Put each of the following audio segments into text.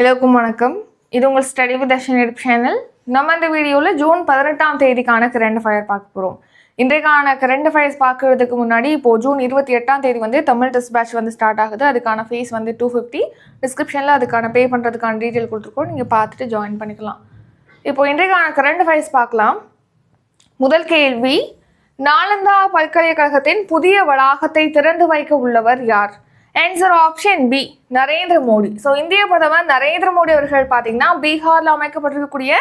எல்லோருக்கும் வணக்கம். இது உங்கள் ஸ்டடி வித் தர்ஷன் எடுப்பு சேனல் நம்ம இந்த வீடியோவில் ஜூன் பதினெட்டாம் தேதிக்கான கரண்ட் ஃபயர் பார்க்க போகிறோம் இன்றைக்கான கரண்ட் ஃபயர்ஸ் பார்க்கறதுக்கு முன்னாடி இப்போது ஜூன் இருபத்தி எட்டாம் தேதி வந்து தமிழ் டெஸ்ட் பேட்ச் வந்து ஸ்டார்ட் ஆகுது. அதுக்கான ஃபீஸ் வந்து டூ ஃபிஃப்டி டிஸ்கிரிப்ஷனில் அதுக்கான பே பண்ணுறதுக்கான டீட்டெயில் கொடுத்துருக்கோம். நீங்கள் பார்த்துட்டு ஜாயின் பண்ணிக்கலாம். இப்போ இன்றைக்கான கரண்ட் ஃபயர்ஸ் பார்க்கலாம். முதல் கேள்வி நாலந்தா பல்கலைக்கழகத்தின் புதிய வளாகத்தை திறந்து வைக்க உள்ளவர் யார்? Answer option B Narendra Modi. So இந்திய பிரதமர் நரேந்திர மோடி அவர்கள் பார்த்தீங்கன்னா பீகாரில் அமைக்கப்பட்டிருக்கக்கூடிய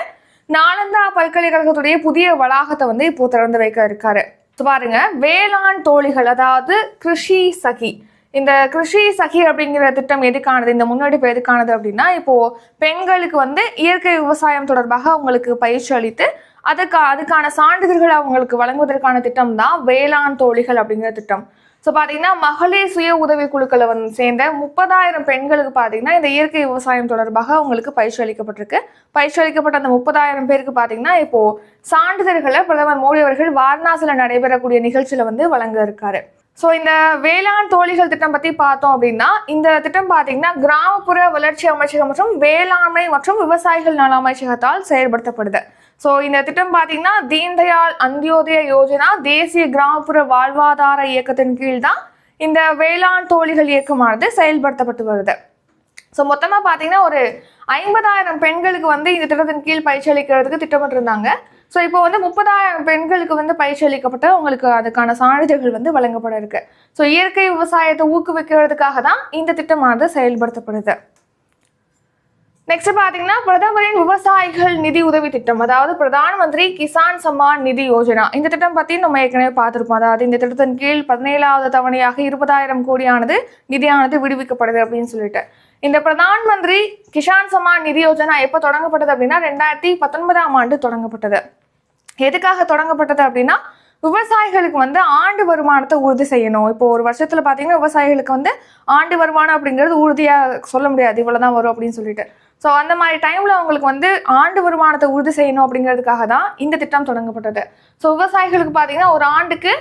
நாலந்தா பல்கலைக்கழகத்துடைய புதிய வளாகத்தை வந்து இப்போ திறந்து வைக்க இருக்காரு. So பாருங்க வேளாண் தோழிகள் அதாவது கிருஷி சகி. இந்த கிருஷி சகி அப்படிங்கிற திட்டம் எதுக்கானது? இந்த முன்னெடுப்பு எதுக்கானது அப்படின்னா இப்போ பெண்களுக்கு வந்து இயற்கை விவசாயம் தொடர்பாக அவங்களுக்கு பயிற்சி அளித்து அதுக்கு அதுக்கான சான்றிதழ்களை அவங்களுக்கு வழங்குவதற்கான திட்டம் தான் வேளாண் தோழிகள் அப்படிங்கிற திட்டம். ஸோ பார்த்தீங்கன்னா மகளிர் சுய உதவி குழுக்களை வந்து சேர்ந்த முப்பதாயிரம் பெண்களுக்கு பார்த்தீங்கன்னா இந்த இயற்கை விவசாயம் தொடர்பாக அவங்களுக்கு பயிற்சி அளிக்கப்பட்டிருக்கு. பயிற்சி அளிக்கப்பட்ட அந்த முப்பதாயிரம் பேருக்கு பார்த்தீங்கன்னா இப்போது சான்றிதழ்களை பிரதமர் மோடி அவர்கள் வாரணாசியில் நடைபெறக்கூடிய நிகழ்ச்சியில் வந்து வழங்க இருக்காரு. ஸோ இந்த வேளாண் தோழிகள் திட்டம் பற்றி பார்த்தோம் அப்படின்னா இந்த திட்டம் பார்த்தீங்கன்னா கிராமப்புற வளர்ச்சி அமைச்சகம் மற்றும் வேளாண்மை மற்றும் விவசாயிகள் நல அமைச்சகத்தால் செயல்படுத்தப்படுது. ஸோ இந்த திட்டம் பார்த்தீங்கன்னா தீன்தயாள் அந்தியோதய யோஜனா தேசிய கிராமப்புற வாழ்வாதார இயக்கத்தின் கீழ் தான் இந்த வேளாண் தோழிகள் இயக்கமானது செயல்படுத்தப்பட்டு வருது. ஸோ மொத்தமாக பார்த்தீங்கன்னா ஒரு ஐம்பதாயிரம் பெண்களுக்கு வந்து இந்த திட்டத்தின் கீழ் பயிற்சி அளிக்கிறதுக்கு திட்டமிட்டிருந்தாங்க. ஸோ இப்போ வந்து முப்பதாயிரம் பெண்களுக்கு வந்து பயிற்சி அளிக்கப்பட்டு அவங்களுக்கு அதுக்கான சான்றிதழ்கள் வந்து வழங்கப்பட இருக்கு. ஸோ இயற்கை விவசாயத்தை ஊக்குவிக்கிறதுக்காக தான் இந்த திட்டமானது செயல்படுத்தப்படுது. நெக்ஸ்ட் பார்த்தீங்கன்னா பிரதமரின் விவசாயிகள் நிதி உதவி திட்டம் அதாவது பிரதான் மந்திரி கிசான் சம்மான் நிதி யோஜனா. இந்த திட்டம் பற்றி நம்ம ஏற்கனவே பார்த்துருப்போம். அதாவது இந்த திட்டத்தின் கீழ் பதினேழாவது தவணையாக இருபதாயிரம் கோடியானது நிதியானது விடுவிக்கப்படுது அப்படின்னு சொல்லிட்டு. இந்த பிரதான் மந்திரி கிசான் சம்மான் நிதி யோஜனா எப்போ தொடங்கப்பட்டது அப்படின்னா ரெண்டாயிரத்தி பத்தொன்பதாம் ஆண்டு தொடங்கப்பட்டது. எதுக்காக தொடங்கப்பட்டது அப்படின்னா விவசாயிகளுக்கு வந்து ஆண்டு வருமானத்தை உறுதி செய்யணும். இப்போ ஒரு வருஷத்துல பார்த்தீங்கன்னா விவசாயிகளுக்கு வந்து ஆண்டு வருமானம் அப்படிங்கிறது உறுதியாக சொல்ல முடியாது. இவ்வளவுதான் வரும் அப்படின்னு சொல்லிட்டு. ஸோ அந்த மாதிரி டைமில் அவங்களுக்கு வந்து ஆண்டு வருமானத்தை உறுதி செய்யணும் அப்படிங்கிறதுக்காக தான் இந்த திட்டம் தொடங்கப்பட்டது. ஸோ விவசாயிகளுக்கு பார்த்தீங்கன்னா ஒரு ஆண்டுக்கு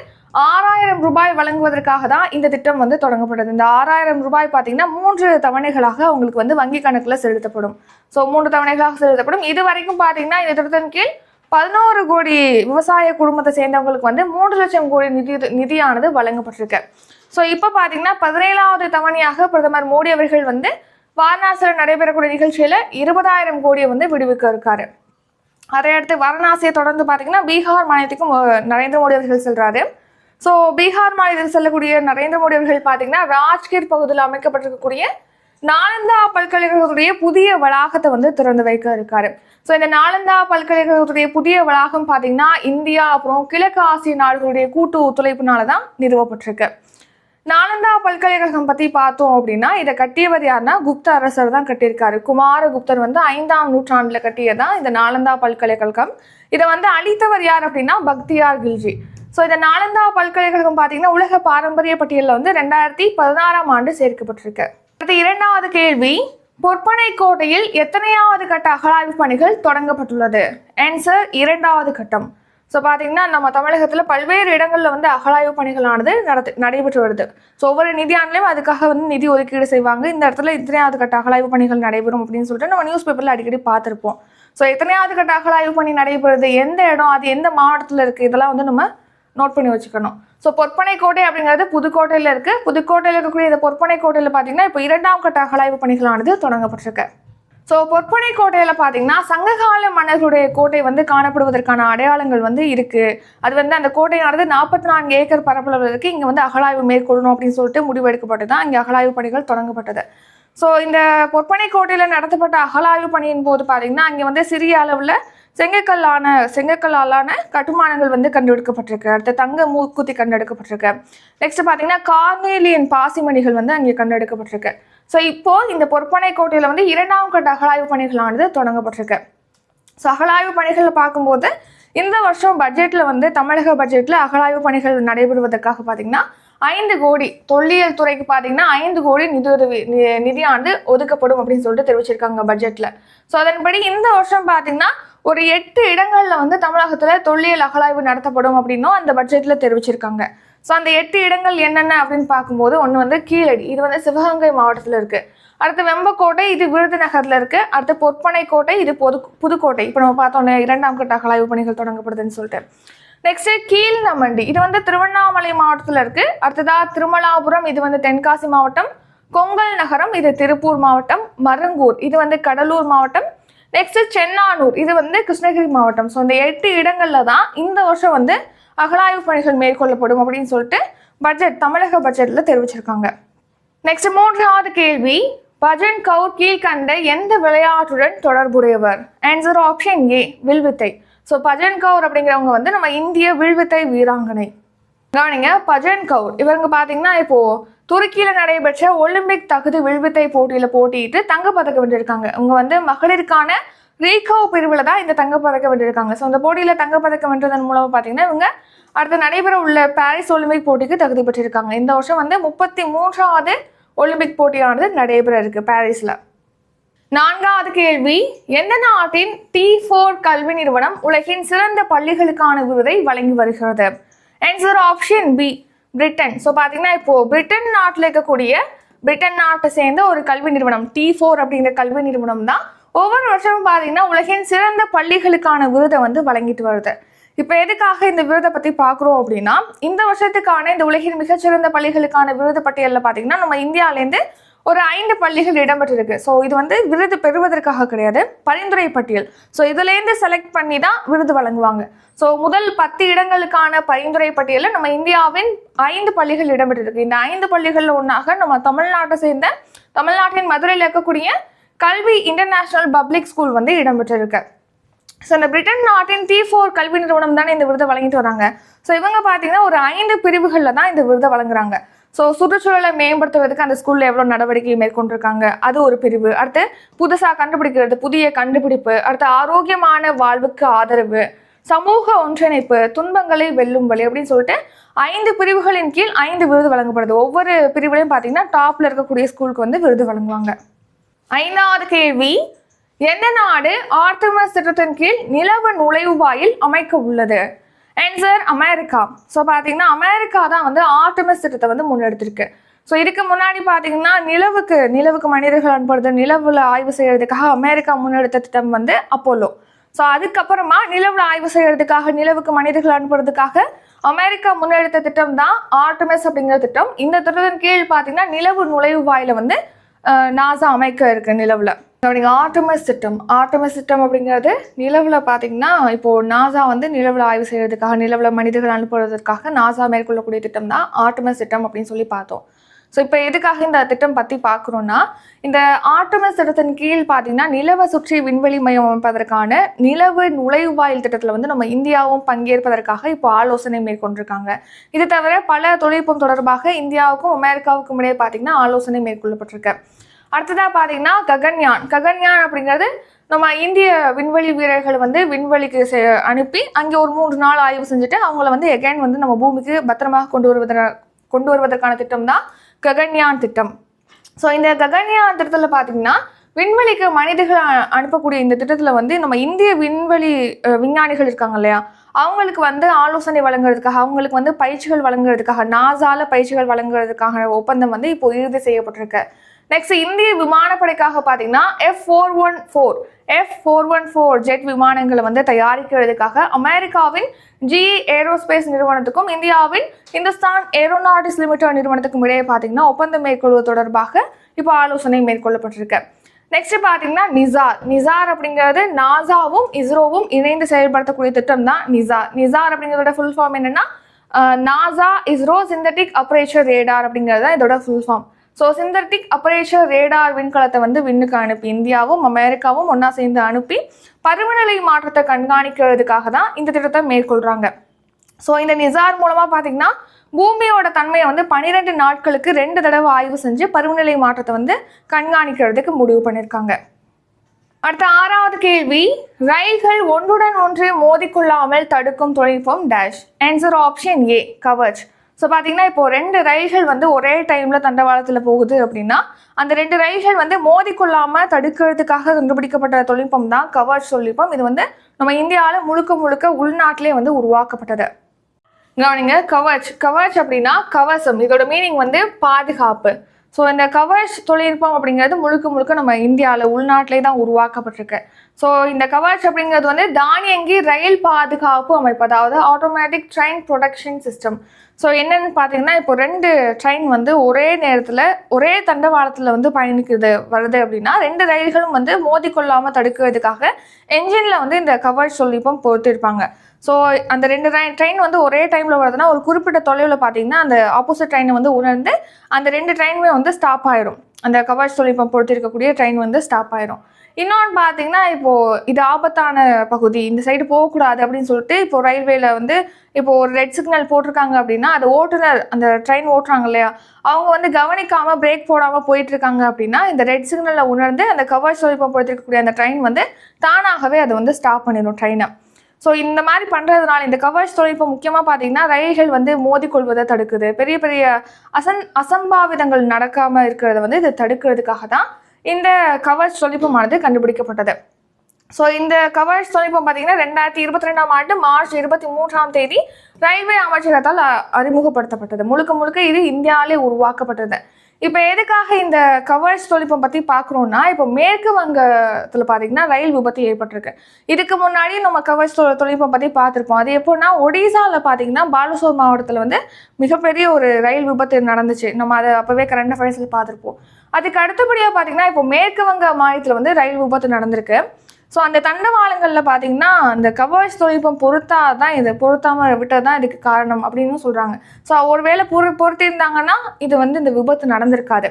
ஆறாயிரம் ரூபாய் வழங்குவதற்காக தான் இந்த திட்டம் வந்து தொடங்கப்பட்டது. இந்த ஆறாயிரம் ரூபாய் பார்த்தீங்கன்னா மூன்று தவணைகளாக அவங்களுக்கு வந்து வங்கி கணக்கில் செலுத்தப்படும். ஸோ மூன்று தவணைகளாக செலுத்தப்படும். இது வரைக்கும் பார்த்தீங்கன்னா இந்த திட்டத்தின் கீழ் பதினோரு கோடி விவசாய குடும்பத்தை சேர்ந்தவங்களுக்கு வந்து மூன்று லட்சம் கோடி நிதி நிதியானது வழங்கப்பட்டிருக்கு. ஸோ இப்போ பார்த்தீங்கன்னா பதினேழாவது தவணையாக பிரதமர் மோடி அவர்கள் வந்து வாரணாசியில் நடைபெறக்கூடிய நிகழ்ச்சியில் இருபதாயிரம் கோடியை வந்து விடுவிக்க இருக்காரு அதை அடுத்து வாரணாசியை தொடர்ந்து பார்த்தீங்கன்னா பீகார் மாநிலத்துக்கும் நரேந்திர மோடி அவர்கள் செல்கிறாரு ஸோ பீகார் மாநிலத்தில் செல்லக்கூடிய நரேந்திர மோடி அவர்கள் பார்த்தீங்கன்னா ராஜ்கீர் பகுதியில் அமைக்கப்பட்டிருக்கக்கூடிய நாலந்தா பல்கலைக்கழகத்துடைய புதிய வளாகத்தை வந்து திறந்து வைக்க இருக்காரு. ஸோ இந்த நாலந்தா பல்கலைக்கழகத்துடைய புதிய வளாகம் பார்த்தீங்கன்னா இந்தியா அப்புறம் கிழக்கு ஆசிய நாடுகளுடைய கூட்டு ஒத்துழைப்புனால தான் நிறுவப்பட்டிருக்கு. நாலந்தா பல்கலைக்கழகம் பத்தி பார்த்தோம் அப்படின்னா இதை கட்டியவர் யாருன்னா குப்த அரசர் தான் கட்டியிருக்காரு. குமாரகுப்தர் வந்து ஐந்தாம் நூற்றாண்டுல கட்டியதான் இந்த நாலந்தா பல்கலைக்கழகம். இதை வந்து அழித்தவர் யார் அப்படின்னா பக்தியார் கில்ஜி. ஸோ இந்த நாலந்தா பல்கலைக்கழகம் பார்த்தீங்கன்னா உலக பாரம்பரிய பட்டியலில் வந்து ரெண்டாயிரத்தி பதினாறாம் ஆண்டு சேர்க்கப்பட்டிருக்கு. அடுத்து இரண்டாவது கேள்வி பொற்பனை கோட்டையில் எத்தனையாவது கட்ட அகழாய்வு பணிகள் தொடங்கப்பட்டுள்ளது? ஆன்சர் இரண்டாவது கட்டம். ஸோ பார்த்தீங்கன்னா நம்ம தமிழகத்தில் பல்வேறு இடங்களில் வந்து அகழாய்வு பணிகளானது நடத்து நடைபெற்று வருது. ஸோ ஒவ்வொரு நிதியாண்டிலையும் அதுக்காக வந்து நிதி ஒதுக்கீடு செய்வாங்க. இந்த இடத்துல எத்தனையாவது கட்ட அகழாய்வு பணிகள் நடைபெறும் அப்படின்னு சொல்லிட்டு நம்ம நியூஸ் பேப்பரில் அடிக்கடி பார்த்துருப்போம். ஸோ எத்தனையாவது கட்ட அகழாய்வு பணி நடைபெறுது? எந்த இடம்? அது எந்த மாவட்டத்தில் இருக்குது இதெல்லாம் வந்து நம்ம நோட் பண்ணி வச்சுக்கணும். ஸோ பொற்பனை கோட்டை அப்படிங்கிறது புதுக்கோட்டையில் இருக்குது புதுக்கோட்டையில் இருக்கக்கூடிய இந்த பொற்பனை கோட்டையில் பார்த்தீங்கன்னா இப்போ இரண்டாம் கட்ட அகழாய்வு பணிகளானது தொடங்கப்பட்டிருக்கு. ஸோ பொற்பனை கோட்டையில் பார்த்தீங்கன்னா சங்ககால மன்னர்களுடைய கோட்டை வந்து காணப்படுவதற்கான அடையாளங்கள் வந்து இருக்குது அது வந்து அந்த கோட்டையானது நாற்பத்தி நான்கு ஏக்கர் பரப்பளவுக்கு இங்கே வந்து அகழாய்வு மேற்கொள்ளணும் அப்படின்னு சொல்லிட்டு முடிவெடுக்கப்பட்டு தான் இங்கே அகழாய்வு பணிகள் தொடங்கப்பட்டது. ஸோ இந்த பொற்பனை கோட்டையில் நடத்தப்பட்ட அகழாய்வு பணியின் போது பார்த்தீங்கன்னா அங்கே வந்து சிறிய அளவில் செங்கக்கல்லான செங்கக்கல்லாலான கட்டுமானங்கள் வந்து கண்டெடுக்கப்பட்டிருக்கு. அடுத்து தங்க மூக்குத்தி கண்டெடுக்கப்பட்டிருக்கு. நெக்ஸ்ட் பார்த்தீங்கன்னா கார்னேலியன் பாசிமணிகள் வந்து அங்கே கண்டெடுக்கப்பட்டிருக்கு. ஸோ இப்போ இந்த பொற்பனை கோட்டையில் வந்து இரண்டாம் கட்ட அகழாய்வு பணிகளானது தொடங்கப்பட்டிருக்கு. ஸோ அகழாய்வு பணிகளை பார்க்கும்போது இந்த வருஷம் பட்ஜெட்டில் வந்து தமிழக பட்ஜெட்டில் அகழாய்வு பணிகள் நடைபெறுவதற்காக பார்த்தீங்கன்னா ஐந்து கோடி தொல்லியல் துறைக்கு பார்த்தீங்கன்னா ஐந்து கோடி நிதியுதவி நி- நிதியானது ஒதுக்கப்படும் அப்படின்னு சொல்லிட்டு தெரிவிச்சிருக்காங்க பட்ஜெட்டில் ஸோ அதன்படி இந்த வருஷம் பார்த்தீங்கன்னா ஒரு எட்டு இடங்களில் வந்து தமிழகத்தில் தொல்லியல் அகலாய்வு நடத்தப்படும் அப்படின்னும் அந்த பட்ஜெட்டில் தெரிவிச்சிருக்காங்க. ஸோ அந்த எட்டு இடங்கள் என்னென்ன அப்படின்னு பார்க்கும்போது ஒன்று வந்து கீழடி இது வந்து சிவகங்கை மாவட்டத்தில் இருக்குது அடுத்து வெம்பக்கோட்டை இது விருதுநகரில் இருக்குது அடுத்து பொற்பனை கோட்டை இது பொது புதுக்கோட்டை. இப்போ நம்ம பார்த்தோன்னே இரண்டாம் கட்ட அகலாய்வு பணிகள் தொடங்கப்படுதுன்னு சொல்லிட்டு. நெக்ஸ்ட்டு கீழ்நமண்டி இது வந்து திருவண்ணாமலை மாவட்டத்தில் இருக்குது அடுத்ததாக திருமலாபுரம் இது வந்து தென்காசி மாவட்டம். கொங்கல் நகரம் இது திருப்பூர் மாவட்டம். மருங்கூர் இது வந்து கடலூர் மாவட்டம். நெக்ஸ்ட் சென்னானூர் இது வந்து கிருஷ்ணகிரி மாவட்டம். ஸோ இந்த எட்டு இடங்களில் தான் இந்த வருஷம் வந்து அகலாய்வு பணிகள் மேற்கொள்ளப்படும் அப்படின்னு சொல்லிட்டு பட்ஜெட் தமிழக பட்ஜெட்டில் தெரிவிச்சிருக்காங்க. நெக்ஸ்ட் மூன்றாவது கேள்வி. பஜன் கவுர் கீழ்கண்ட எந்த விளையாட்டுடன் தொடர்புடையவர்? ஆன்சர் ஆப்ஷன் ஏ வில்வித்தை. ஸோ பஜன் கவுர் அப்படிங்கிறவங்க வந்து நம்ம இந்திய வில்வித்தை வீராங்கனை. கவனிங்க பஜன் கவுர். இவங்க பார்த்தீங்கன்னா இப்போது துருக்கியில் நடைபெற்ற ஒலிம்பிக் தகுதி வில்வித்தை போட்டியில் போட்டியிட்டு தங்கப்பதக்கம் வென்றிருக்காங்க. இவங்க வந்து மகளிருக்கான ரீகோ பிரிவில் தான் இந்த தங்கப்பதக்கம் வென்றிருக்காங்க. ஸோ அந்த போட்டியில் தங்கப்பதக்கம் வென்றதன் மூலமாக பார்த்தீங்கன்னா இவங்க அடுத்து நடைபெற உள்ள பாரிஸ் ஒலிம்பிக் போட்டிக்கு தகுதி பெற்றிருக்காங்க. இந்த வருஷம் வந்து முப்பத்தி மூன்றாவது ஒலிம்பிக் போட்டியானது நடைபெற இருக்கு பாரிஸில். நான்காவது கேள்வி எந்த நாட்டின் டி ஃபோர் கல்வி நிறுவனம் உலகின் சிறந்த பள்ளிகளுக்கான விருதை வழங்கி வருகிறது? Answer option B Britain so பார்த்தீங்கன்னா இப்போது பிரிட்டன் நாட்டில் இருக்கக்கூடிய பிரிட்டன் நாட்டை சேர்ந்த ஒரு கல்வி நிறுவனம் டி ஃபோர் அப்படிங்கிற கல்வி நிறுவனம் தான். ஒவ்வொரு வருஷமும் பார்த்தீங்கன்னா உலகின் சிறந்த பள்ளிகளுக்கான விருதை வந்து வழங்கிட்டு வருது. இப்போ எதுக்காக இந்த விருதை பற்றி பார்க்குறோம் அப்படின்னா இந்த வருஷத்துக்கான இந்த உலகின் மிகச்சிறந்த பள்ளிகளுக்கான விருது பட்டியலில் பார்த்தீங்கன்னா நம்ம இந்தியாவிலேருந்து ஒரு ஐந்து பள்ளிகள் இடம்பெற்றிருக்கு. ஸோ இது வந்து விருது பெறுவதற்காக கிடையாது பரிந்துரை பட்டியல். ஸோ இதுலேருந்து செலக்ட் பண்ணி தான் விருது வழங்குவாங்க. ஸோ முதல் பத்து இடங்களுக்கான பரிந்துரை பட்டியலில் நம்ம இந்தியாவின் ஐந்து பள்ளிகள் இடம்பெற்றிருக்கு. இந்த ஐந்து பள்ளிகளில் ஒன்றாக நம்ம தமிழ்நாட்டை சேர்ந்த தமிழ்நாட்டின் மதுரையில் இருக்கக்கூடிய கல்வி இன்டர்நேஷ்னல் பப்ளிக் ஸ்கூல் வந்து இடம்பெற்றிருக்கு. ஸோ இந்த பிரிட்டன் நாட்டின் டி ஃபோர் கல்வி நிறுவனம் தானே இந்த விருதை வழங்கிட்டு வராங்க. ஸோ இவங்க பார்த்தீங்கன்னா ஒரு ஐந்து பிரிவுகளில் தான் இந்த விருதை வழங்குறாங்க. ஸோ சுற்றுச்சூழலை மேம்படுத்துவதற்கு அந்த ஸ்கூலில் எவ்வளோ நடவடிக்கை மேற்கொண்டிருக்காங்க? அது ஒரு பிரிவு. அடுத்து புதுசாக கண்டுபிடிக்கிறது புதிய கண்டுபிடிப்பு அடுத்து ஆரோக்கியமான வாழ்வுக்கு ஆதரவு சமூக ஒன்றிணைப்பு துன்பங்களை வெல்லும் வழி அப்படின்னு சொல்லிட்டு ஐந்து பிரிவுகளின் கீழ் ஐந்து விருது வழங்கப்படுது. ஒவ்வொரு பிரிவுலையும் பார்த்தீங்கன்னா டாப்ல இருக்கக்கூடிய ஸ்கூலுக்கு வந்து விருது வழங்குவாங்க. ஐந்தாவது கேள்வி எந்த நாடு ஆர்த்தமஸ் திட்டத்தின் கீழ் நிலவு நுழைவு வாயில் அமைக்க உள்ளது ஆன்சர் அமெரிக்கா ஸோ பார்த்தீங்கன்னா அமெரிக்கா தான் வந்து ஆர்டமஸ் திட்டத்தை வந்து முன்னெடுத்திருக்கு. ஸோ இதுக்கு முன்னாடி பார்த்தீங்கன்னா நிலவுக்கு நிலவுக்கு மனிதர்கள் அனுப்புறது நிலவில் ஆய்வு செய்யறதுக்காக அமெரிக்கா முன்னெடுத்த திட்டம் வந்து அப்போலோ ஸோ அதுக்கப்புறமா நிலவில் ஆய்வு செய்யறதுக்காக நிலவுக்கு மனிதர்கள் அனுப்புறதுக்காக அமெரிக்கா முன்னெடுத்த திட்டம் தான் ஆர்டமஸ் அப்படிங்கிற திட்டம். இந்த திட்டத்தின் கீழ் பார்த்தீங்கன்னா நிலவு நுழைவு வாயில வந்து நாசா அமைக்க இருக்கு நிலவில். அப்படிங்க ஆட்டோமஸ் திட்டம் ஆட்டோமஸ் திட்டம் அப்படிங்கிறது நிலவில் பார்த்தீங்கன்னா இப்போது நாசா வந்து நிலவில் ஆய்வு செய்கிறதுக்காக நிலவில் மனிதர்கள் அனுப்புவதற்காக நாசா மேற்கொள்ளக்கூடிய திட்டம் தான் ஆட்டோமஸ் திட்டம் அப்படின்னு சொல்லி பார்த்தோம். ஸோ இப்போ எதுக்காக இந்த திட்டம் பற்றி பார்க்குறோன்னா இந்த ஆட்டோமஸ் திட்டத்தின் கீழ் பார்த்தீங்கன்னா நிலவை சுற்றி விண்வெளி மையம் அமைப்பதற்கான நிலவு நுழைவாயில் திட்டத்தில் வந்து நம்ம இந்தியாவும் பங்கேற்பதற்காக இப்போ ஆலோசனை மேற்கொண்டிருக்காங்க. இது தவிர பல தொழில்நுட்பம் தொடர்பாக இந்தியாவுக்கும் அமெரிக்காவுக்கும் இடையே பார்த்தீங்கன்னா ஆலோசனை மேற்கொள்ளப்பட்டிருக்கு. அடுத்ததாக பார்த்தீங்கன்னா ககன்யான். ககன்யான் அப்படிங்கிறது நம்ம இந்திய விண்வெளி வீரர்கள் வந்து விண்வெளிக்கு செ- அனுப்பி அங்கே ஒரு மூன்று நாள் ஆய்வு செஞ்சுட்டு அவங்கள வந்து எகைன் வந்து நம்ம பூமிக்கு பத்திரமாக கொண்டு வருவதற்கான கொண்டு வருவதற்கான திட்டம் தான் ககன்யான் திட்டம். ஸோ இந்த ககன்யான் திட்டத்தில் பார்த்தீங்கன்னா விண்வெளிக்கு மனிதர்கள் அனுப்பக்கூடிய இந்த திட்டத்தில் வந்து நம்ம இந்திய விண்வெளி விஞ்ஞானிகள் இருக்காங்க இல்லையா? அவங்களுக்கு வந்து ஆலோசனை வழங்குறதுக்காக அவங்களுக்கு வந்து பயிற்சிகள் வழங்குறதுக்காக நாசால பயிற்சிகள் வழங்குறதுக்காக ஒப்பந்தம் வந்து இப்போ இறுதி செய்யப்பட்டிருக்கு. நெக்ஸ்ட் இந்திய விமானப்படைக்காக பார்த்தீங்கன்னா F four one four F four one four jet விமானங்களை வந்து தயாரிக்கிறதுக்காக அமெரிக்காவின் ஜி ஏரோஸ்பேஸ் நிறுவனத்துக்கும் இந்தியாவின் இந்துஸ்தான் ஏரோநாட்டிக்ஸ் லிமிடெட் நிறுவனத்துக்கும் இடையே பார்த்தீங்கன்னா ஒப்பந்தம் மேற்கொள்வது தொடர்பாக இப்போ ஆலோசனை மேற்கொள்ளப்பட்டிருக்கு. நெக்ஸ்ட் பார்த்தீங்கன்னா நிசார். நிசார் அப்படிங்கிறது நாசாவும் இஸ்ரோவும் இணைந்து செயல்படுத்தக்கூடிய திட்டம் தான் நிசார். நிசார் அப்படிங்கிறதோட ஃபுல் ஃபார்ம் என்னன்னா NASA ISRO synthetic aperture radar அப்படிங்கிறது தான் இதோட full form so synthetic aperture radar விண்கலத்தை வந்து விண்ணுக்கு அனுப்பி இந்தியாவும் அமெரிக்காவும் ஒன்றா சேர்ந்து அனுப்பி பருவநிலை மாற்றத்தை கண்காணிக்கிறதுக்காக தான் இந்த திட்டத்தை மேற்கொள்கிறாங்க ஸோ இந்த நிசார் மூலமாக பார்த்தீங்கன்னா பூமியோட தன்மையை வந்து பன்னிரெண்டு நாட்களுக்கு ரெண்டு தடவை ஆய்வு செஞ்சு பருவநிலை மாற்றத்தை வந்து கண்காணிக்கிறதுக்கு முடிவு பண்ணியிருக்காங்க. அடுத்த ஆறாவது கேள்வி ரயில்கள் ஒன்றுடன் ஒன்று மோதிக்கொள்ளாமல் தடுக்கும் தொழில்நுட்பம் dash answer option A Kavach so பார்த்தீங்கன்னா இப்போ ரெண்டு ரயில்கள் வந்து ஒரே டைமில் தண்டவாளத்தில் போகுது அப்படின்னா அந்த ரெண்டு ரயில்கள் வந்து மோதிக்கொள்ளாமல் தடுக்கிறதுக்காக கண்டுபிடிக்கப்பட்ட தொழில்நுட்பம் தான் கவர்ஸ் தொழில்நுட்பம். இது வந்து நம்ம இந்தியாவில் முழுக்க முழுக்க உள்நாட்டிலே வந்து உருவாக்கப்பட்டது. கவனிங்க கவச் கவச் அப்படின்னா கவசம். இதோட மீனிங் வந்து பாதுகாப்பு. ஸோ இந்த கவச் தொழில்நுட்பம் அப்படிங்கிறது முழுக்க முழுக்க நம்ம இந்தியாவில் உள்நாட்டிலே தான் உருவாக்கப்பட்டிருக்கு. ஸோ இந்த கவச் அப்படிங்கிறது வந்து தானியங்கி ரயில் பாதுகாப்பு அமைப்பு அதாவது automatic train protection system so என்னென்னு பார்த்தீங்கன்னா இப்போ ரெண்டு ட்ரெயின் வந்து ஒரே நேரத்தில் ஒரே தண்டவாளத்தில் வந்து பயணிக்கிறது வருது அப்படின்னா ரெண்டு ரயில்களும் வந்து மோதிக்கொள்ளாமல் தடுக்கிறதுக்காக என்ஜினில் வந்து இந்த கவச் தொழில்நுட்பம் பொறுத்திருப்பாங்க. ஸோ அந்த ரெண்டு ட்ரெயின் வந்து ஒரே டைமில் வருதுன்னா ஒரு குறிப்பிட்ட தொலைவில் பார்த்தீங்கன்னா அந்த ஆப்போசிட் ட்ரெயினை வந்து உணர்ந்து அந்த ரெண்டு ட்ரெயினுமே வந்து ஸ்டாப் ஆயிரும். அந்த கவர்ஸ் தொழில்நுட்பம் பொறுத்திருக்கக்கூடிய ட்ரெயின் வந்து ஸ்டாப் ஆயிரும். இன்னொன்று பார்த்தீங்கன்னா இப்போது இது ஆபத்தான பகுதி. இந்த சைடு போகக்கூடாது அப்படின்னு சொல்லிட்டு இப்போ ரயில்வேல வந்து இப்போ ஒரு ரெட் சிக்னல் போட்டிருக்காங்க அப்படின்னா அது ஓட்டுநர் அந்த ட்ரெயின் ஓட்டுறாங்க இல்லையா? அவங்க வந்து கவனிக்காமல் பிரேக் போடாமல் போயிட்டு இருக்காங்க அப்படின்னா இந்த ரெட் சிக்னலை உணர்ந்து அந்த கவர்ஸ் தொழில்நுட்பம் பொறுத்திருக்கக்கூடிய அந்த ட்ரெயின் வந்து தானாகவே அதை வந்து ஸ்டாப் பண்ணிடும் ட்ரெயினை ஸோ இந்த மாதிரி பண்ணுறதுனால இந்த கவர்ஸ் தொழில்நுட்பம் முக்கியமாக பார்த்தீங்கன்னா ரயில்கள் வந்து மோதிக்கொள்வதை தடுக்குது. பெரிய பெரிய அசன் அசம்பாவிதங்கள் நடக்காமல் இருக்கிறத வந்து இது தடுக்கிறதுக்காக தான் இந்த கவர்ஸ் தொழில்நுட்பமானது கண்டுபிடிக்கப்பட்டது. ஸோ இந்த கவர்ஸ் தொழில்நுட்பம் பார்த்தீங்கன்னா ரெண்டாயிரத்தி இருபத்தி ரெண்டாம் ஆண்டு மார்ச் இருபத்தி மூன்றாம் தேதி ரயில்வே அமைச்சகத்தால் அறிமுகப்படுத்தப்பட்டது. முழுக்க முழுக்க இது இந்தியாவிலே உருவாக்கப்பட்டது. இப்போ எதுக்காக இந்த கவர்ஸ் தொழில்நுட்பம் பற்றி பார்க்குறோம்னா இப்போ மேற்கு வங்கத்தில் பார்த்தீங்கன்னா ரயில் விபத்து ஏற்பட்டிருக்கு. இதுக்கு முன்னாடி நம்ம கவர்ஸ் தொழில்நுட்பம் பற்றி பார்த்துருப்போம் அது எப்போன்னா ஒடிசாவில் பார்த்தீங்கன்னா பாலசோர் மாவட்டத்தில் வந்து மிகப்பெரிய ஒரு ரயில் விபத்து நடந்துச்சு. நம்ம அதை அப்போவே கரண்ட் அஃபேர்ஸில் பார்த்துருப்போம் அதுக்கு அடுத்தபடியாக பார்த்தீங்கன்னா இப்போ மேற்கு வங்க மாநிலத்தில் வந்து ரயில் விபத்து நடந்திருக்கு. ஸோ அந்த தண்டவாளங்களில் பார்த்தீங்கன்னா அந்த கவர்ஸ் தொழில்நுட்பம் பொருத்தா தான் இது பொருத்தாமல் விட்டது தான் இதுக்கு காரணம் அப்படின்னு சொல்கிறாங்க ஸோ ஒருவேளை பொரு பொருத்தியிருந்தாங்கன்னா இது வந்து இந்த விபத்து நடந்திருக்காது.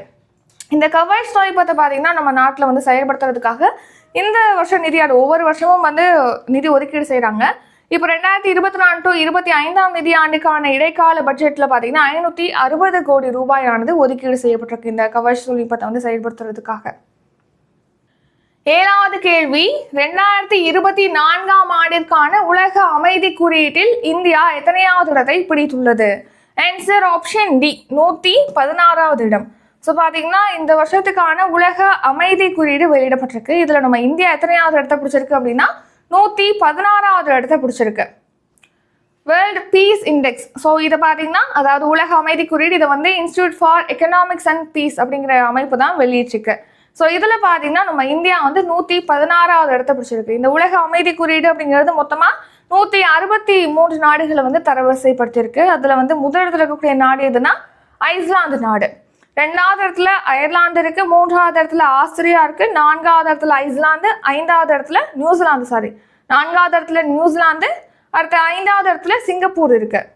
இந்த கவர்ஸ் தொழில்நுட்பத்தை பார்த்தீங்கன்னா நம்ம நாட்டில் வந்து செயல்படுத்துறதுக்காக இந்த வருஷம் நிதியாடு ஒவ்வொரு வருஷமும் வந்து நிதி ஒதுக்கீடு செய்கிறாங்க இப்போ ரெண்டாயிரத்தி இருபத்தி நாலு டு இருபத்தி ஐந்தாம் நிதி ஆண்டுக்கான இடைக்கால பட்ஜெட்டில் பார்த்தீங்கன்னா ஐநூற்றி அறுபது கோடி ரூபாயானது ஒதுக்கீடு செய்யப்பட்டிருக்கு இந்த கவர்ஸ் தொழில்நுட்பத்தை வந்து செயல்படுத்துறதுக்காக. ஏழாவது கேள்வி ரெண்டாயிரத்தி இருபத்தி நான்காம் ஆண்டிற்கான உலக அமைதி குறியீட்டில் இந்தியா எத்தனையாவது இடத்தை பிடித்துள்ளது? ஆன்சர் ஆப்ஷன் டி நூற்றி பதினாறாவது இடம். ஸோ பார்த்தீங்கன்னா இந்த வருஷத்துக்கான உலக அமைதி குறியீடு வெளியிடப்பட்டிருக்கு. இதில் நம்ம இந்தியா எத்தனையாவது இடத்த பிடிச்சிருக்கு அப்படின்னா நூற்றி பதினாறாவது இடத்த பிடிச்சிருக்கு. வேர்ல்டு பீஸ் இண்டெக்ஸ் ஸோ இதை பார்த்தீங்கன்னா அதாவது உலக அமைதி குறியீடு இதை வந்து institute for economics and peace அப்படிங்கிற அமைப்பு தான் வெளியிட்டிருக்கு. ஸோ இதில் பார்த்தீங்கன்னா நம்ம இந்தியா வந்து நூற்றி பதினாறாவது இடத்த பிடிச்சிருக்கு. இந்த உலக அமைதி குறியீடு அப்படிங்கிறது மொத்தமாக நூற்றி அறுபத்தி மூன்று நாடுகளை வந்து தரவரிசைப்படுத்தியிருக்கு. அதில் வந்து முதலிடத்தில் இருக்கக்கூடிய நாடு எதுனா ஐஸ்லாந்து நாடு. ரெண்டாவது இடத்துல அயர்லாந்து இருக்கு மூன்றாவது இடத்துல ஆஸ்திரியா இருக்கு நான்காவது இடத்துல ஐஸ்லாந்து ஐந்தாவது இடத்துல நியூசிலாந்து சாரி நான்காவது இடத்துல நியூசிலாந்து அடுத்த ஐந்தாவது இடத்துல சிங்கப்பூர் இருக்குது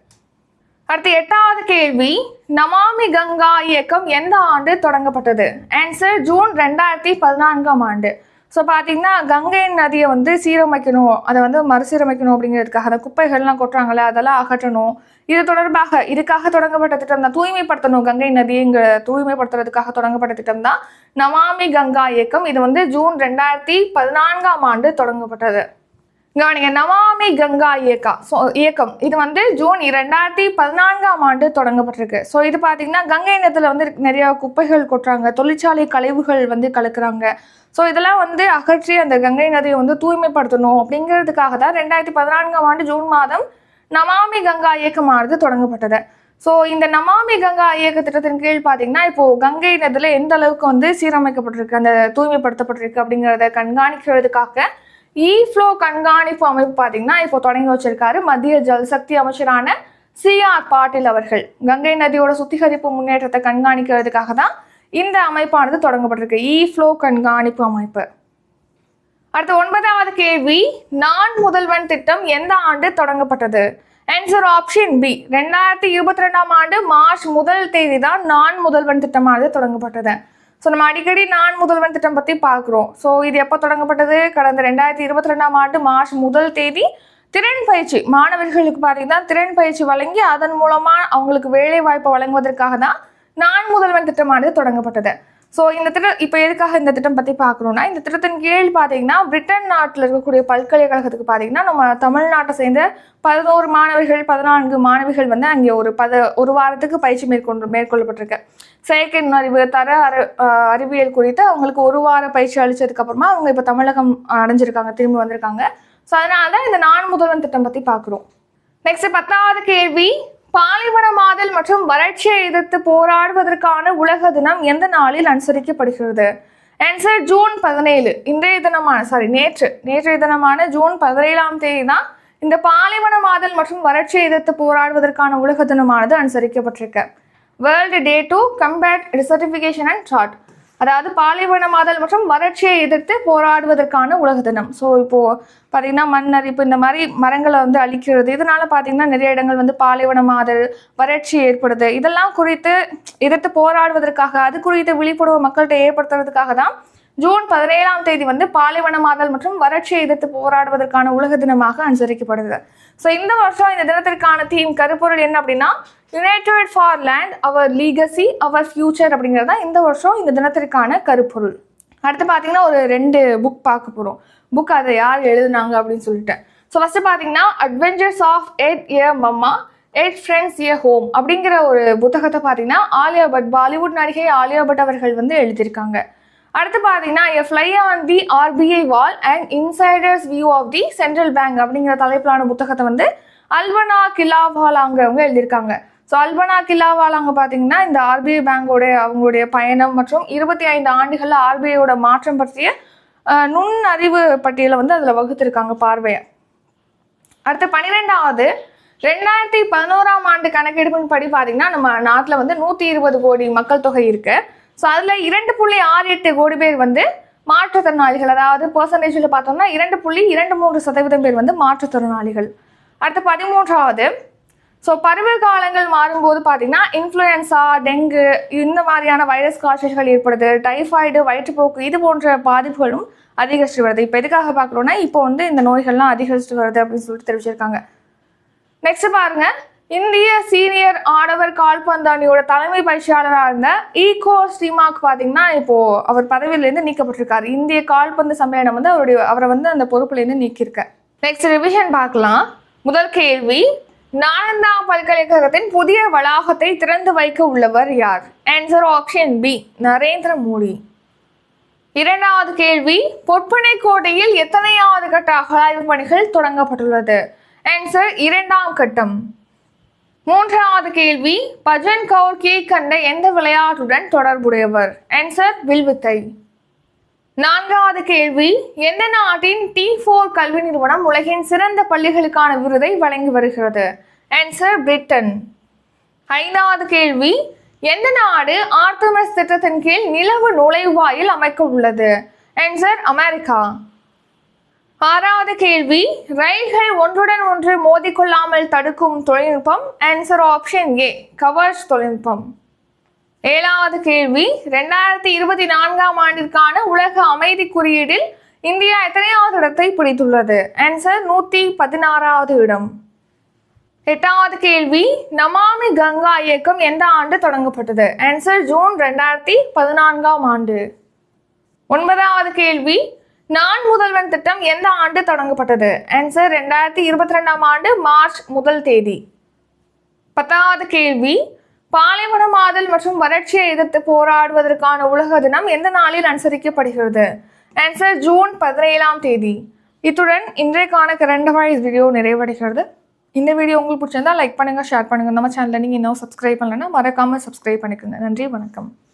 அடுத்து எட்டாவது கேள்வி நமாமி கங்கா இயக்கம் எந்த ஆண்டு தொடங்கப்பட்டது? ஆன்சர் ஜூன் ரெண்டாயிரத்தி பதினான்காம் ஆண்டு. ஸோ பார்த்தீங்கன்னா கங்கை நதியை வந்து சீரமைக்கணும் அதை வந்து மறுசீரமைக்கணும் அப்படிங்கிறதுக்காக அந்த குப்பைகள்லாம் கொட்டுறாங்களே அதெல்லாம் அகற்றணும். இது தொடர்பாக இதுக்காக தொடங்கப்பட்ட திட்டம் தான். தூய்மைப்படுத்தணும் கங்கை நதிங்கிற தூய்மைப்படுத்துறதுக்காக தொடங்கப்பட்ட திட்டம் தான் நமாமி கங்கா இயக்கம். இது வந்து ஜூன் ரெண்டாயிரத்தி பதினான்காம் ஆண்டு தொடங்கப்பட்டது. கவனிங்க நமாமி கங்கா இயக்கா. ஸோ இயக்கம். இது வந்து ஜூன் ரெண்டாயிரத்தி பதினான்காம் ஆண்டு தொடங்கப்பட்டிருக்கு. ஸோ இது பார்த்தீங்கன்னா கங்கை இனத்தில் வந்து நிறைய குப்பைகள் கொட்டுறாங்க தொழிற்சாலை கழிவுகள் வந்து கலக்குறாங்க. ஸோ இதெல்லாம் வந்து அகற்றி அந்த கங்கை நதியை வந்து தூய்மைப்படுத்தணும் அப்படிங்கிறதுக்காக தான் ரெண்டாயிரத்தி பதினான்காம் ஆண்டு ஜூன் மாதம் நமாமி கங்கா இயக்கமானது தொடங்கப்பட்டது. ஸோ இந்த நமாமி கங்கா இயக்க திட்டத்தின் கீழ் பார்த்தீங்கன்னா இப்போது கங்கை நதியில் எந்த அளவுக்கு வந்து சீரமைக்கப்பட்டிருக்கு அந்த தூய்மைப்படுத்தப்பட்டிருக்கு அப்படிங்கிறத கண்காணிக்கிறதுக்காக E இஃப்ளோ கண்காணிப்பு அமைப்பு பார்த்தீங்கன்னா இப்போ தொடங்கி வச்சிருக்காரு மத்திய ஜல்சக்தி அமைச்சரான சி ஆர் பாட்டில் அவர்கள். கங்கை நதியோட சுத்திகரிப்பு முன்னேற்றத்தை கண்காணிக்கிறதுக்காக தான் இந்த அமைப்பானது தொடங்கப்பட்டிருக்கு. E இஃப்ளோ ஃப்ளோ கண்காணிப்பு அமைப்பு. அடுத்து ஒன்பதாவது கேள்வி நான் முதல்வன் திட்டம் எந்த ஆண்டு தொடங்கப்பட்டது? ஆன்சர் ஆப்ஷன் பி ரெண்டாயிரத்தி இருபத்தி ரெண்டாம் ஆண்டு மார்ச் முதல் தேதி தான் நான் முதல்வன் திட்டமானது தொடங்கப்பட்டது. ஸோ நம்ம அடிக்கடி நான் முதல்வன் திட்டம் பற்றி பார்க்குறோம். ஸோ இது எப்போ தொடங்கப்பட்டது? கடந்த ரெண்டாயிரத்தி இருபத்தி ரெண்டாம் ஆண்டு மார்ச் முதல் தேதி திறன் பயிற்சி. மாணவர்களுக்கு பார்த்தீங்கன்னா திறன் பயிற்சி வழங்கி அதன் மூலமாக அவங்களுக்கு வேலை வாய்ப்பை வழங்குவதற்காக தான் நான் முதல்வன் திட்டமானது தொடங்கப்பட்டது. ஸோ இந்த திட்டம் இப்போ எதுக்காக இந்த திட்டம் பற்றி பார்க்கணும்னா இந்த திட்டத்தின் கீழ் பார்த்தீங்கன்னா பிரிட்டன் நாட்டில் இருக்கக்கூடிய பல்கலைக்கழகத்துக்கு பார்த்தீங்கன்னா நம்ம தமிழ்நாட்டை சேர்ந்த பதினோரு மாணவிகள் பதினான்கு மாணவிகள் வந்து அங்கே ஒரு பத ஒரு வாரத்துக்கு பயிற்சி மேற்கொண்டு மேற்கொள்ளப்பட்டிருக்கு. செயற்கை நுண்ணறிவு தர அறி அறிவியல் குறித்து அவங்களுக்கு ஒரு வார பயிற்சி அளித்ததுக்கப்புறமா அவங்க இப்போ தமிழகம் அடைஞ்சிருக்காங்க திரும்பி வந்திருக்காங்க. ஸோ அதனால தான் இந்த நான் முதல்வன் திட்டம் பற்றி பார்க்குறோம். நெக்ஸ்ட் பத்தாவது கேள்வி பாலைவனமாதல் மற்றும் வறட்சியை எதிர்த்து போராடுவதற்கான உலக தினம் எந்த நாளில் அனுசரிக்கப்படுகிறது? ஆன்சர் ஜூன் பதினேழு. இன்றைய தினமான சாரி நேற்று. நேற்றைய தினமான ஜூன் பதினேழாம் தேதி தான் இந்த பாலைவனமாதல் மற்றும் வறட்சியை எதிர்த்து போராடுவதற்கான உலக தினமானது அனுசரிக்கப்பட்டிருக்கு. World day to combat desertification and drought அதாவது பாலைவனமாதல் மற்றும் வறட்சியை எதிர்த்து போராடுவதற்கான உலக தினம். ஸோ இப்போது பார்த்திங்கன்னா மண் அரிப்பு இந்த மாதிரி மரங்களை வந்து அழிக்கிறது இதனால் பார்த்தீங்கன்னா நிறைய இடங்கள் வந்து பாலைவனமாதல் வறட்சி ஏற்படுது. இதெல்லாம் குறித்து எதிர்த்து போராடுவதற்காக அது குறித்த விழிப்புணர்வு மக்கள்கிட்ட ஏற்படுத்துறதுக்காக தான் ஜூன் பதினேழாம் தேதி வந்து பாலைவனமாதல் மற்றும் வறட்சியை எதிர்த்து போராடுவதற்கான உலக தினமாக அனுசரிக்கப்படுது. ஸோ இந்த வருஷம் இந்த தினத்திற்கான தீம் கருப்பொருள் என்ன அப்படின்னா united for land our legacy our future அப்படிங்கிறது தான் இந்த வருஷம் இந்த தினத்திற்கான கருப்பொருள். அடுத்து பார்த்தீங்கன்னா ஒரு ரெண்டு புக் பார்க்க போகிறோம் புக் அதை யார் எழுதுனாங்க அப்படின்னு சொல்லிட்டு. ஸோ ஃபஸ்ட்டு பார்த்தீங்கன்னா adventures of Ed a mamma Ed friends a home அப்படிங்கிற ஒரு புத்தகத்தை பார்த்தீங்கன்னா ஆலியா பட் பாலிவுட் நடிகை ஆலியா பட் அவர்கள் வந்து எழுதியிருக்காங்க. அடுத்து பார்த்தீங்கன்னா a fly on the RBI wall and insiders view of the central bank அப்படிங்கிற தலைப்பிலான புத்தகத்தை வந்து அல்வனா கிலாவாலாங்கிறவங்க எழுதியிருக்காங்க. ஸோ அல்பனா கில்லாவாலாங்க பார்த்தீங்கன்னா இந்த ஆர்பிஐ பேங்கோடைய அவங்களுடைய பயணம் மற்றும் இருபத்தி ஐந்து ஆண்டுகளில் ஆர்பிஐயோட மாற்றம் பற்றிய நுண் நுண்ணறிவு பட்டியலை வந்து அதில் வகுத்திருக்காங்க பார்வையை. அடுத்து பன்னிரெண்டாவது ரெண்டாயிரத்தி பதினோராம் ஆண்டு கணக்கெடுப்பின் படி பார்த்தீங்கன்னா நம்ம நாட்டில் வந்து நூற்றி இருபது கோடி மக்கள் தொகை இருக்கு. ஸோ அதில் இரண்டு புள்ளி ஆறு எட்டு கோடி பேர் வந்து மாற்றுத்திறனாளிகள். அதாவது பர்சன்டேஜில் பார்த்தோம்னா இரண்டு புள்ளி இரண்டு மூன்று சதவீதம் பேர் வந்து மாற்றுத்திறனாளிகள். அடுத்து பதிமூன்றாவது ஸோ பருவ காலங்கள் மாறும்போது பார்த்தீங்கன்னா இன்ஃப்ளூயன்ஸா டெங்கு இந்த மாதிரியான வைரஸ் காய்ச்சல்கள் ஏற்படுது. டைஃபாய்டு வயிற்றுப்போக்கு இது போன்ற பாதிப்புகளும் அதிகரிச்சு வருது. இப்போ எதுக்காக பார்க்குறோன்னா இப்போ வந்து இந்த நோய்கள்லாம் அதிகரிச்சுட்டு வருது அப்படின்னு சொல்லிட்டு தெரிவிச்சிருக்காங்க. நெக்ஸ்ட் பாருங்க. இந்திய சீனியர் ஆடவர் கால்பந்து அணியோட தலைமை பயிற்சியாளராக இருந்த ஈகோ ஸ்ரீமாக் பார்த்தீங்கன்னா இப்போ அவர் பதவியிலேருந்து நீக்கப்பட்டிருக்காரு. இந்திய கால்பந்து சம்மேளனம் வந்து அவருடைய அவரை வந்து அந்த பொறுப்புலேருந்து நீக்கியிருக்க. நெக்ஸ்ட் ரிவிஷன் பார்க்கலாம். முதல் கேள்வி நாலந்தா பல்கலைக்கழகத்தின் புதிய வளாகத்தை திறந்து வைக்க உள்ளவர் யார்? Answer option B Narendra Modi. இரண்டாவது கேள்வி பொற்பனை கோட்டையில் எத்தனையாவது கட்ட அகழாய்வு பணிகள் தொடங்கப்பட்டுள்ளது? ஆன்சர் இரண்டாம் கட்டம். மூன்றாவது கேள்வி பஜன் கவுர் கீழ்கண்ட எந்த விளையாட்டுடன் தொடர்புடையவர்? ஆன்சர் வில்வித்தை. நான்காவது கேள்வி எந்த நாட்டின் டி ஃபோர் கல்வி நிறுவனம் உலகின் சிறந்த பள்ளிகளுக்கான விருதை வழங்கி வருகிறது? ஆன்சர் பிரிட்டன் ஐந்தாவது கேள்வி எந்த நாடு ஆர்த்தமஸ் திட்டத்தின் கீழ் நிலவு நுழைவாயில் அமைக்க உள்ளது ஆன்சர் அமெரிக்கா ஆறாவது கேள்வி ரயில்கள் ஒன்றுடன் ஒன்று மோதிக்கொள்ளாமல் தடுக்கும் தொழில்நுட்பம். ஆன்சர் ஆப்ஷன் ஏ கவர்ஸ் தொழில்நுட்பம். ஏழாவது கேள்வி. ரெண்டாயிரத்தி இருபத்தி நான்காம் ஆண்டிற்கான உலக அமைதி குறியீடில் இந்தியா எத்தனையாவது இடத்தை பிடித்துள்ளது? ஆன்சர் நூற்றி பதினாறாவது இடம். எட்டாவது கேள்வி. நமாமி கங்கா இயக்கம் எந்த ஆண்டு தொடங்கப்பட்டது? ஆன்சர் ஜூன் ரெண்டாயிரத்தி பதினான்காம் ஆண்டு. ஒன்பதாவது கேள்வி. நான் முதல்வன் திட்டம் எந்த ஆண்டு தொடங்கப்பட்டது? ஆன்சர் ரெண்டாயிரத்தி இருபத்தி ரெண்டாம் ஆண்டு மார்ச் முதல் தேதி. பத்தாவது கேள்வி. பாலைவனமாதல் மற்றும் வறட்சியை எதிர்த்து போராடுவதற்கான உலக தினம் எந்த நாளில் அனுசரிக்கப்படுகிறது? ஆன்சர் ஜூன் பதினேழாம் தேதி. இத்துடன் இன்றைக்கான கரண்ட் அஃபேர்ஸ் வீடியோ நிறைவடைகிறது. இந்த வீடியோ உங்களுக்கு பிடிச்சிருந்தா லைக் பண்ணுங்கள் ஷேர் பண்ணுங்க. நம்ம சேனலில் நீங்கள் இன்னும் சப்ஸ்கிரைப் பண்ணலைன்னா மறக்காமல் சப்ஸ்கிரைப் பண்ணிக்கோங்க. நன்றி வணக்கம்.